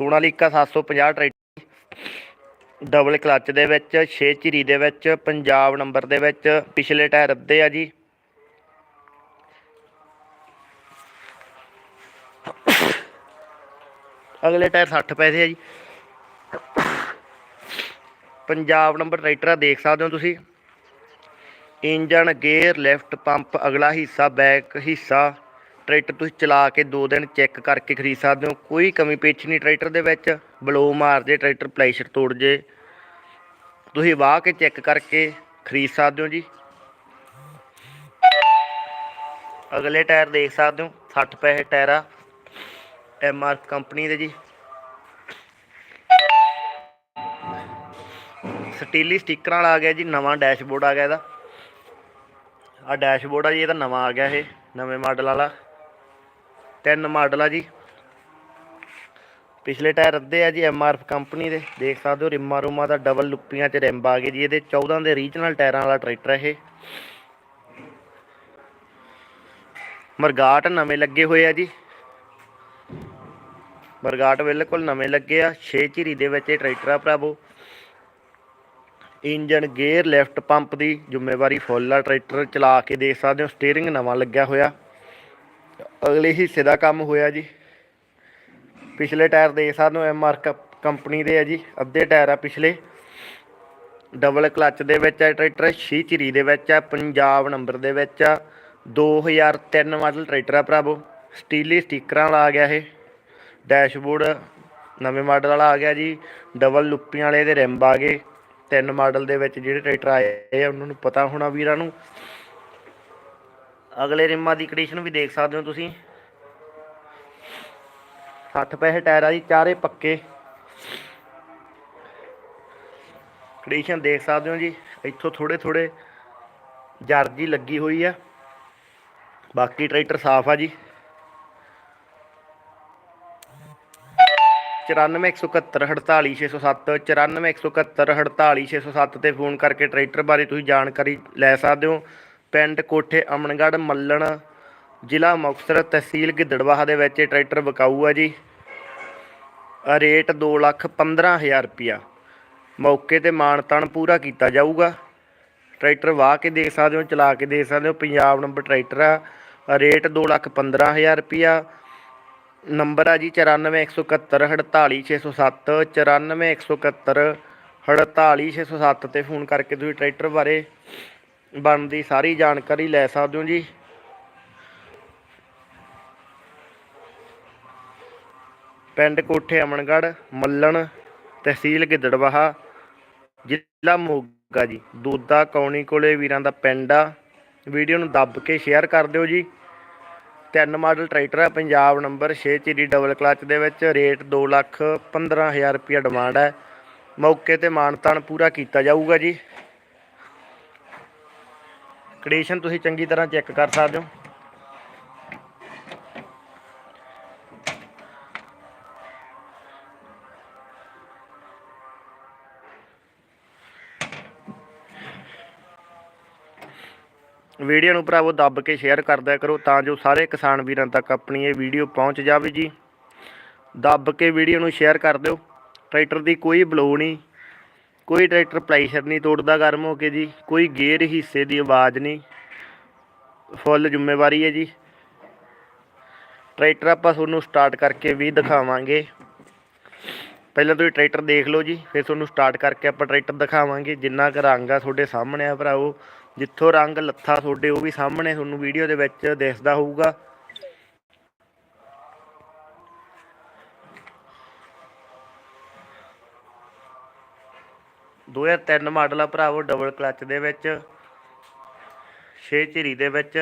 Sonalika 750 tractor double clutch ਦੇ ਵਿੱਚ 6 ਝਿਰੀ ਦੇ ਵਿੱਚ, ਪੰਜਾਬ ਨੰਬਰ ਦੇ ਵਿੱਚ, ਪਿਛਲੇ ਟਾਇਰ ਅੱਧੇ ਆ ਜੀ। ਅਗਲੇ ਟਾਇਰ 60 ਪੈਸੇ ਆ ਜੀ। ਪੰਜਾਬ ਨੰਬਰ ਟਰੈਕਟਰ ਆ, ਦੇਖ ਸਕਦੇ ਹੋ ਤੁਸੀਂ। ਇੰਜਨ ਗੇਅਰ ਲਿਫਟ ਪੰਪ ਅਗਲਾ ਹਿੱਸਾ ਬੈਕ ਹਿੱਸਾ। ਟਰੈਕਟਰ ਤੁਸੀਂ ਚਲਾ ਕੇ 2 ਦਿਨ ਚੈੱਕ ਕਰਕੇ ਖਰੀਦ ਸਕਦੇ ਹੋ। ਕੋਈ ਕਮੀ ਪੇਚ ਨਹੀਂ ਟਰੈਕਟਰ ਦੇ ਵਿੱਚ। ਬਲੋ ਮਾਰ ਜੇ, ਟਰੈਕਟਰ ਪਲੇਸ਼ਰ ਤੋੜ ਜੇ। ਤੁਸੀਂ ਵਾਹ ਕੇ ਚੈੱਕ ਕਰਕੇ ਖਰੀਦ ਸਕਦੇ ਹੋ ਜੀ। ਅਗਲੇ ਟਾਇਰ ਦੇਖ ਸਕਦੇ ਹੋ 60 ਪੈਸੇ ਟਾਇਰ ਆ। ਐਮ ਆਰ ਕੰਪਨੀ ਦੇ ਜੀ। ਸਟੀਲੀ ਸਟicker ਵਾਲਾ ਆ ਗਿਆ ਜੀ, ਨਵਾਂ ਡੈਸ਼ਬੋਰਡ ਆ ਗਿਆ ਇਹਦਾ। ਆ ਡੈਸ਼ਬੋਰਡ ਆ ਜੀ ਇਹਦਾ ਨਵਾਂ ਆ ਗਿਆ ਇਹ, ਨਵੇਂ ਮਾਡਲ ਵਾਲਾ। ਤਿੰਨ ਮਾਡਲ ਆ ਜੀ। ਪਿਛਲੇ ਟਾਇਰ ਅੱਧੇ ਆ ਜੀ ਐਮ ਆਰ ਕੰਪਨੀ ਦੇ। ਦੇਖ ਸਕਦੇ ਹੋ ਰਿਮਾਂ ਰੂਮਾਂ ਦਾ ਡਬਲ ਲੁੱਪੀਆਂ ਚ ਰਿੰਬ ਆ ਗਏ ਜੀ। ਇਹਦੇ 14 ਦੇ ਰੀਜਨਲ ਟਾਇਰਾਂ ਵਾਲਾ ਟਰੈਕਟਰ ਇਹ। ਮਰਗਾਟ ਨਵੇਂ ਲੱਗੇ ਹੋਏ ਆ ਜੀ। ਮਰਗਾਟ ਬਿਲਕੁਲ ਨਵੇਂ ਲੱਗੇ ਆ। 6 ਝੀਰੀ ਦੇ ਵਿੱਚ ਇਹ ਟਰੈਕਟਰ ਆ ਭਰਾਵੋ। ਇੰਜਨ ਗੇਅਰ ਲੈਫਟ ਪੰਪ ਦੀ ਜ਼ਿੰਮੇਵਾਰੀ ਫੁੱਲ ਆ। ਟਰੈਕਟਰ ਚਲਾ ਕੇ ਦੇਖ ਸਕਦੇ ਹੋ, ਸਟੀਅਰਿੰਗ ਨਵਾਂ ਲੱਗਿਆ ਹੋਇਆ। ਅਗਲੇ ਹਿੱਸੇ ਦਾ ਕੰਮ ਹੋਇਆ ਜੀ। ਪਿਛਲੇ ਟਾਇਰ ਦੇ ਸਾਨੂੰ ਹੋ ਐਮ ਆਰ ਕੰਪਨੀ ਦੇ ਆ ਜੀ। ਅੱਧੇ ਟਾਇਰ ਆ ਪਿਛਲੇ। ਡਬਲ ਕਲੱਚ ਦੇ ਵਿੱਚ ਹੈ ਟਰੈਕਟਰ ਛੀ ਝਿਰੀ ਦੇ ਵਿੱਚ ਹੈ ਪੰਜਾਬ ਨੰਬਰ ਦੇ ਵਿੱਚ ਆ। 2003 ਮਾਡਲ ਟਰੈਕਟਰ ਆ ਭਰਾਵੋ। ਸਟੀਲੀ ਸਟickਰਾਂ ਵਾਲਾ ਆ ਗਿਆ ਇਹ। ਡੈਸ਼ਬੋਰਡ ਨਵੇਂ ਮਾਡਲ ਵਾਲਾ ਆ ਗਿਆ ਜੀ। ਡਬਲ ਲੁੱਪੀਆਂ ਵਾਲੇ ਦੇ ਰਿੰਬ ਆ ਗਏ। ਤਿੰਨ ਮਾਡਲ ਦੇ ਵਿੱਚ ਜਿਹੜੇ ਟਰੈਕਟਰ ਆਏ ਆ, ਉਹਨਾਂ ਨੂੰ ਪਤਾ ਹੋਣਾ ਵੀਰਾਂ ਨੂੰ। ਅਗਲੇ ਰਿਮਾਂ ਦੀ ਕੰਡੀਸ਼ਨ ਵੀ ਦੇਖ ਸਕਦੇ ਹੋ ਤੁਸੀਂ। 60 ਪੈਸੇ ਟਾਇਰ ਆ ਜੀ, ਚਾਰੇ ਪੱਕੇ। ਕੰਡੀਸ਼ਨ ਦੇਖ ਸਕਦੇ ਹੋ ਜੀ, ਇੱਥੋਂ ਥੋੜੇ ਥੋੜੇ ਜਰਜੀ ਲੱਗੀ ਹੋਈ ਆ। ਬਾਕੀ ਟਰੈਕਟਰ ਸਾਫ਼ ਆ ਜੀ। 9417148607 9417148607 ਤੇ ਫੋਨ ਕਰਕੇ ਟਰੈਕਟਰ ਬਾਰੇ ਤੁਸੀਂ ਜਾਣਕਾਰੀ ਲੈ ਸਕਦੇ ਹੋ। ਪਿੰਡ ਕੋਠੇ ਅਮਨਗੜ੍ਹ, ਮੱਲਣ ਜ਼ਿਲ੍ਹਾ ਮੁਕਤਸਰ ਤਹਿਸੀਲ ਗਿੱਦੜਵਾਹਾ ਦੇ ਵਿੱਚ ਇਹ ਟਰੈਕਟਰ ਵਿਕਾਊ ਆ ਜੀ। ਆ ਰੇਟ 215000 ਰੁਪਿਆ ਮੌਕੇ ਤੇ ਮਾਣ ਤਾਣ ਪੂਰਾ ਕੀਤਾ ਜਾਊਗਾ। ਟਰੈਕਟਰ ਵਾਹ ਕੇ ਦੇਖ ਸਕਦੇ ਹੋ, ਚਲਾ ਕੇ ਦੇਖ ਸਕਦੇ ਹੋ, ਪੰਜਾਬ ਨੰਬਰ ਟਰੈਕਟਰ ਆ। ਰੇਟ 215000 ਰੁਪਿਆ ਨੰਬਰ ਆ ਜੀ 9417148607 9417148607 ਤੇ ਫੋਨ ਕਰਕੇ ਤੁਸੀਂ ਟਰੈਕਟਰ ਬਾਰੇ ਬਣਦੀ ਸਾਰੀ ਜਾਣਕਾਰੀ ਲੈ ਸਕਦੇ ਹੋ ਜੀ। ਪਿੰਡ ਕੋਠੇ ਅਮਨਗੜ੍ਹ, ਮੱਲਣ, ਤਹਿਸੀਲ ਗਿੱਦੜਵਾਹਾ, ਜ਼ਿਲ੍ਹਾ ਮੋਗਾ ਜੀ। ਦੋਦਾ ਕੌਣੀ ਕੋਲੇ ਵੀਰਾਂ ਦਾ ਪਿੰਡ ਆ। ਵੀਡੀਓ ਨੂੰ ਦੱਬ ਕੇ ਸ਼ੇਅਰ ਕਰ ਦਿਓ ਜੀ। ਤਿੰਨ ਮਾਡਲ ਟਰੈਕਟਰ ਆ, ਪੰਜਾਬ ਨੰਬਰ 6 ਚੀਰੀ ਡਬਲ ਕਲਚ ਦੇ ਵਿੱਚ ਰੇਟ 2 ਲੱਖ 15000 ਰੁਪਇਆ ਡਿਮਾਂਡ ਹੈ ਮੌਕੇ ਤੇ ਮਾਨਤਾਨ ਪੂਰਾ ਕੀਤਾ ਜਾਊਗਾ ਜੀ। ਕੰਡੀਸ਼ਨ ਤੁਸੀਂ ਚੰਗੀ ਤਰ੍ਹਾਂ ਚੈੱਕ ਕਰ ਸਕਦੇ ਹੋ। ਵੀਡੀਓ ਨੂੰ ਭਰਾਵੋ ਦੱਬ ਕੇ ਸ਼ੇਅਰ ਕਰਦਿਆ ਕਰੋ ਤਾਂ ਜੋ ਸਾਰੇ ਕਿਸਾਨ ਵੀਰਾਂ ਤੱਕ ਆਪਣੀ ਇਹ ਵੀਡੀਓ ਪਹੁੰਚ ਜਾਵੇ ਜੀ। ਦੱਬ ਕੇ ਵੀਡੀਓ ਨੂੰ ਸ਼ੇਅਰ ਕਰ ਦਿਓ। ਟਰੈਕਟਰ ਦੀ ਕੋਈ ਬਲੋ ਨਹੀਂ। ਕੋਈ ਟਰੈਕਟਰ ਪਲੇਸ਼ਰ ਨਹੀਂ ਤੋੜਦਾ, ਗਰਮ ਹੋ ਕੇ ਜੀ। ਕੋਈ ਗੇਅਰ ਹਿੱਸੇ ਦੀ ਆਵਾਜ਼ ਨਹੀਂ। ਫੁੱਲ ਜ਼ਿੰਮੇਵਾਰੀ ਹੈ ਜੀ। ਟਰੈਕਟਰ ਆਪਾਂ ਤੁਹਾਨੂੰ ਸਟਾਰਟ ਕਰਕੇ ਵੀ ਦਿਖਾਵਾਂਗੇ। ਪਹਿਲਾਂ ਤੁਸੀਂ ਟਰੈਕਟਰ ਦੇਖ ਲਓ ਜੀ, ਫਿਰ ਤੁਹਾਨੂੰ ਸਟਾਰਟ ਕਰਕੇ ਆਪਾਂ ਟਰੈਕਟਰ ਦਿਖਾਵਾਂਗੇ। ਜਿੰਨਾ ਕੁ ਰੰਗ ਆ ਤੁਹਾਡੇ ਸਾਹਮਣੇ ਆ ਭਰਾਵੋ। ਜਿੱਥੋਂ ਰੰਗ, ਲੱਥਾ ਤੁਹਾਡੇ, ਉਹ ਵੀ ਸਾਹਮਣੇ ਤੁਹਾਨੂੰ ਵੀਡੀਓ ਦੇ ਵਿੱਚ ਦਿਸਦਾ ਹੋਊਗਾ। ਦੋ ਹਜ਼ਾਰ ਤਿੰਨ ਮਾਡਲ ਆ ਭਰਾਵੋ ਡਬਲ ਕਲੱਚ ਦੇ ਵਿੱਚ 6 ਝਿਰੀ ਦੇ ਵਿੱਚ।